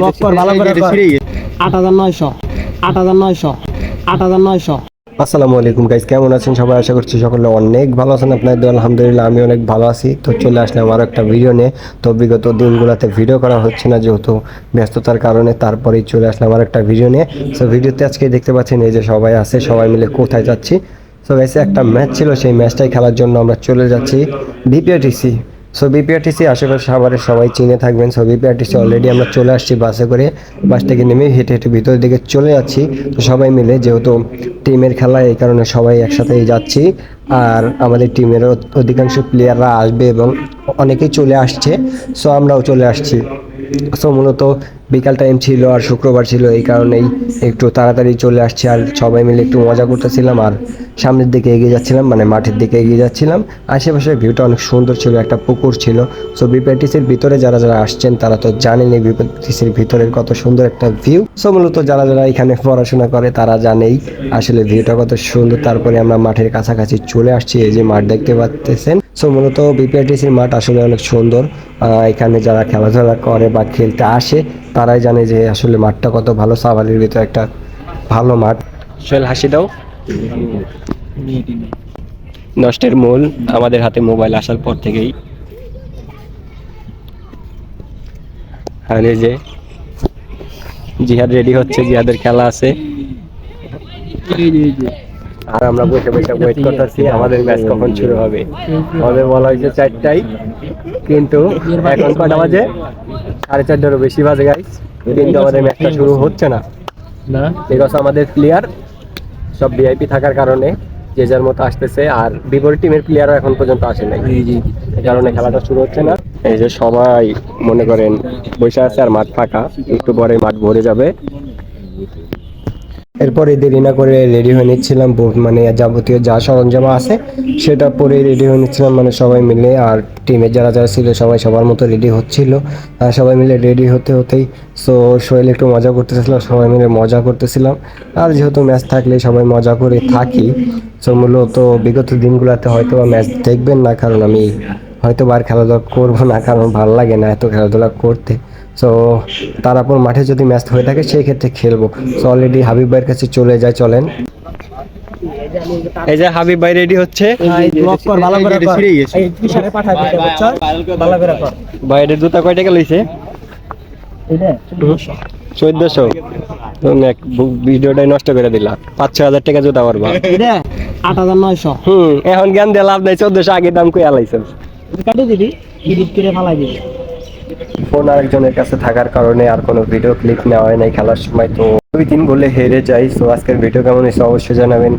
Lock কর ভালো করে আট হাজার নয়শো আট হাজার নয়শো আট হাজার নয়শো। আসসালামু আলাইকুম গাইস কেমন আছেন? সবাই আশা করছি সকলে অনেক ভালো আছেন। আপনাদের আলহামদুলিল্লাহ আমি অনেক ভালো আছি। তো চলে আসলাম আরও একটা ভিডিও নিয়ে। তো বিগত দিনগুলোতে ভিডিও করা হচ্ছে না যেহেতু ব্যস্ততার কারণে তারপরেই চলে আসলাম আর একটা ভিডিও নিয়ে। সো ভিডিওতে আজকে দেখতে পাচ্ছেন এই যে সবাই আছে সবাই মিলে কোথায় যাচ্ছি। সো গাইস একটা ম্যাচ ছিল সেই ম্যাচটাই খেলার জন্য আমরা চলে যাচ্ছি। বিপিআরটিসি সো বিপিআরটিসি আশেপাশে সাভারের সবাই চিনে থাকবেন। সো বিপিআরটিসি অলরেডি আমরা চলে আসছি বাসে করে। বাস থেকে নেমে হেঁটে হেঁটে ভিতরের দিকে চলে যাচ্ছি। তো সবাই মিলে যেহেতু টিমের খেলা, এই কারণে সবাই একসাথে যাচ্ছি। আর আমাদের টিমের অধিকাংশ প্লেয়াররা আসবে এবং অনেকেই চলে আসছে। সো আমরাও চলে আসছি। সো মূলত বিকাল টাইম ছিল আর শুক্রবার ছিল, এই কারণেই একটু তাড়াতাড়ি চলে আসছি আর সবাই মিলে একটু মজা করতেছিলাম আর সামনের দিকে এগিয়ে যাচ্ছিলাম মানে মাঠের দিকে এগিয়ে যাচ্ছিলাম। আশেপাশের ভিউটা অনেক সুন্দর ছিল, একটা পুকুর ছিল। সো বিপিআরটিসির ভিতরে যারা যারা আসছেন, তারা তো জানেন এই ভিতরের কত সুন্দর একটা ভিউ সো মূলত যারা যারা এখানে পড়াশোনা করে, তারা জানেই আসলে ভিউটা কত সুন্দর। তারপরে আমরা মাঠের কাছাকাছি চলে আসছি, এই যে মাঠ দেখতে পাচ্ছেন। সো মূলত বিপিআরটিসির মাঠ আসলে অনেক সুন্দর। এখানে যারা খেলাধুলা করে বা খেলতে আসে, তারাই জানে যে আসলে মাঠটা কত ভালো। সাভারের ভিতরে একটা ভালো মাঠ। সোহেল, হাসি দাও। নষ্টের মূল আমাদের হাতে মোবাইল আসার পর থেকেই। যে জিহাদ রেডি হচ্ছে, জিহাদের খেলা আছে। আর আমরা বসে বসে ওয়েট করতেছি আমাদের ম্যাচ কখন শুরু হবে। আমাদের বলা হয়েছে চারটাই কিন্তু এখন কটা বাজে? সাড়ে চারটারও বেশি বাজে গাইস কিন্তু আমাদের ম্যাচটা শুরু হচ্ছে না। না? বিকজ আমাদের প্লেয়ার সব ভিআইপি থাকার কারণে যে যার মতো আসতেছে আর বিপরীত টিমের প্লেয়ারও এখন পর্যন্ত আসে নাই। কারণে খেলাটা শুরু হচ্ছে না। এই যে সবাই মনে করেন বসে আছে আর মাঠ ফাঁকা। একটু পরে মাঠ ভরে যাবে। এরপরে দেরি না করে রেডি হয়ে নিচ্ছিলাম মানে যাবতীয় যা সরঞ্জাম আছে সেটা পরে রেডি হয়ে নিচ্ছিলাম মানে সবাই মিলে আর টিমের যারা যারা ছিল সবাই সবার মতো রেডি হচ্ছিল। আর সবাই মিলে রেডি হতে হতেই সো শোয়েল একটু মজা করতেছিলাম সবাই মিলে মজা করতেছিলাম। আর যেহেতু ম্যাচ থাকলে সবাই মজা করে থাকি সো মূলত বিগত দিনগুলোতে হয়তো ম্যাচ দেখবেন না, কারণ আমি হয়তো বার খেলাধুলা করব না, কারণ ভালো লাগে না এত খেলাধুলা করতে। সো তারাপুর মাঠে যদি ম্যাচ হয়ে থাকে সেই ক্ষেত্রে খেলব। সো অলরেডি হাবিব ভাইয়ের কাছে চলে যায় চলেন। এই যে হাবিব ভাই রেডি হচ্ছে। ভালো করে কর। এই পিছনে পাঠাই দিতে বুঝছ ভালো করে কর। ভাইয়ের জুতা কয় টাকা লইছে? চোদ্দশো। ভিডিওটাই নষ্ট করে দিলা। পাঁচ ছ হাজার টাকা জুতা পারবা আট হাজার নয়শো। হুম এখন জ্ঞান দিয়ে লাভ নাই চোদ্দশো আগে দাম কই আলাইছে কাটিয়ে দিবি করে ফালাই দিবি। ফোন আরেকজনের কাছে থাকার কারণে আর কোনো ভিডিও ক্লিপ নেওয়া হয় নাই খেলার সময়, তো দুই তিন বলে হেরে যাই। সো আজকের ভিডিও কেমন হয়েছে অবশ্যই জানাবেন।